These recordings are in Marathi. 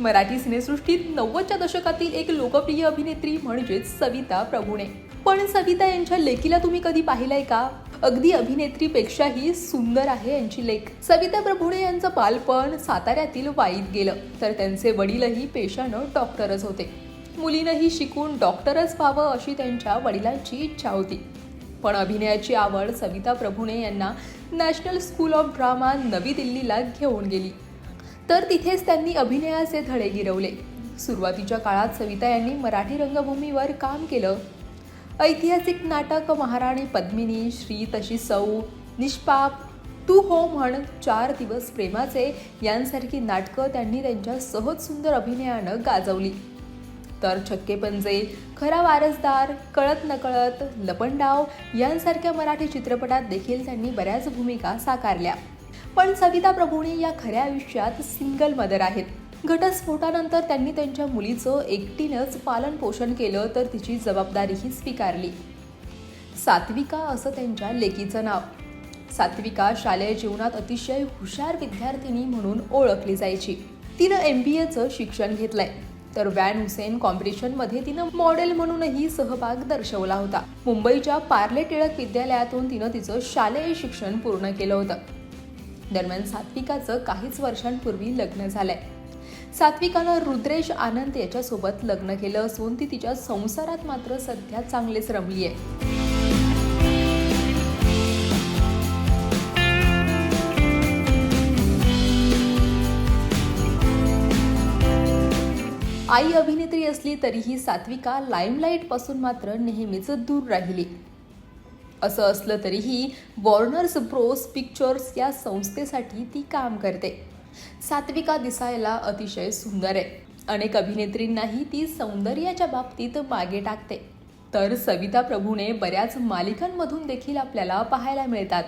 मराठी सिनेसृष्टीत नव्वदच्या दशकातील एक लोकप्रिय अभिनेत्री म्हणजेच सविता प्रभुणे. पण सविता यांच्या लेखीला तुम्ही कधी पाहिलंय का? अगदी अभिनेत्रीपेक्षाही सुंदर आहे यांची लेख सविता प्रभुणे यांचं बालपण साताऱ्यातील वाईत गेलं तर त्यांचे वडीलही पेशानं डॉक्टरच होते. मुलीनंही शिकून डॉक्टरच व्हावं अशी त्यांच्या वडिलांची इच्छा होती. पण अभिनयाची आवड सविता प्रभुणे यांना नॅशनल स्कूल ऑफ ड्रामा नवी दिल्लीला घेऊन गेली. तर तिथेच त्यांनी अभिनयाचे धडे गिरवले. सुरुवातीच्या काळात सविता यांनी मराठी रंगभूमीवर काम केलं. ऐतिहासिक नाटक महाराणी पद्मिनी श्री तशी सौ निष्पाप तू हो म्हण चार दिवस प्रेमाचे यांसारखी नाटकं त्यांनी त्यांच्या सहज सुंदर अभिनयानं गाजवली. तर छक्के पंजे खरा वारसदार कळत नकळत लपंडाव यांसारख्या मराठी चित्रपटात देखील त्यांनी बऱ्याच भूमिका साकारल्या. पण सविता प्रभूणे या खऱ्या आयुष्यात सिंगल मदर आहेत. घटस्फोटानंतर त्यांनी त्यांच्या मुलीचं एकटीनंच पालन पोषण केलं तर तिची जबाबदारीही स्वीकारली. सात्विका असं त्यांच्या लेकीचं नाव. सात्विका शालेय जीवनात अतिशय हुशार विद्यार्थिनी म्हणून ओळखली जायची. तिनं एम बी एचं शिक्षण घेतलंय. तर वॅन हुसेन कॉम्पिटिशनमध्ये तिनं मॉडेल म्हणूनही सहभाग दर्शवला होता. मुंबईच्या पार्ले टिळक विद्यालयातून तिनं तिचं शालेय शिक्षण पूर्ण केलं होतं. दरम्यान सात्विकाचं काहीच वर्षांपूर्वी लग्न झालंय. सात्विकानं रुद्रेश आनंद याच्यासोबत लग्न केलं असून ती तिच्या संसारात मात्र सध्या चांगलीच रमली आहे. आई अभिनेत्री असली तरीही सात्विका लाईमलाईटपासून मात्र नेहमीच दूर राहिली. असं असलं तरीही वॉर्नर्स ब्रोस पिक्चर्स या संस्थेसाठी ती काम करते. सात्विका दिसायला अतिशय सुंदर आहे. अनेक अभिनेत्रींनाही ती सौंदर्याच्या बाबतीत मागे टाकते. तर सविता प्रभूने बऱ्याच मालिकांमधून देखील आपल्याला पाहायला मिळतात.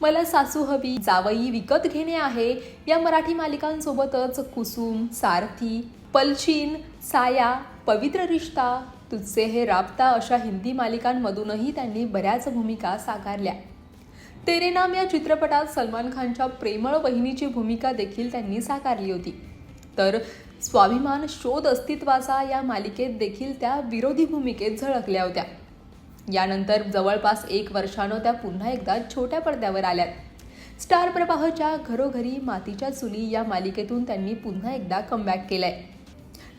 मला सासू हवी जावई विकत घेणे आहे या मराठी मालिकांसोबतच कुसुम सारथी पलचीन साया पवित्र रिश्ता तुझसे हे राबता अशा हिंदी मालिकांमधूनही त्यांनी बऱ्याच भूमिका साकारल्या. तेरे नाम या चित्रपटात सलमान खानच्या प्रेमळ बहिणीची भूमिका देखील त्यांनी साकारली होती. तर स्वाभिमान शोध अस्तित्वाचा या मालिकेत देखील त्या विरोधी भूमिकेत झळकल्या होत्या. यानंतर जवळपास एक वर्षानं त्या पुन्हा एकदा छोट्या पडद्यावर आल्यात. स्टार प्रवाहच्या घरोघरी मातीच्या चुली या मालिकेतून त्यांनी पुन्हा एकदा कमबॅक केलंय.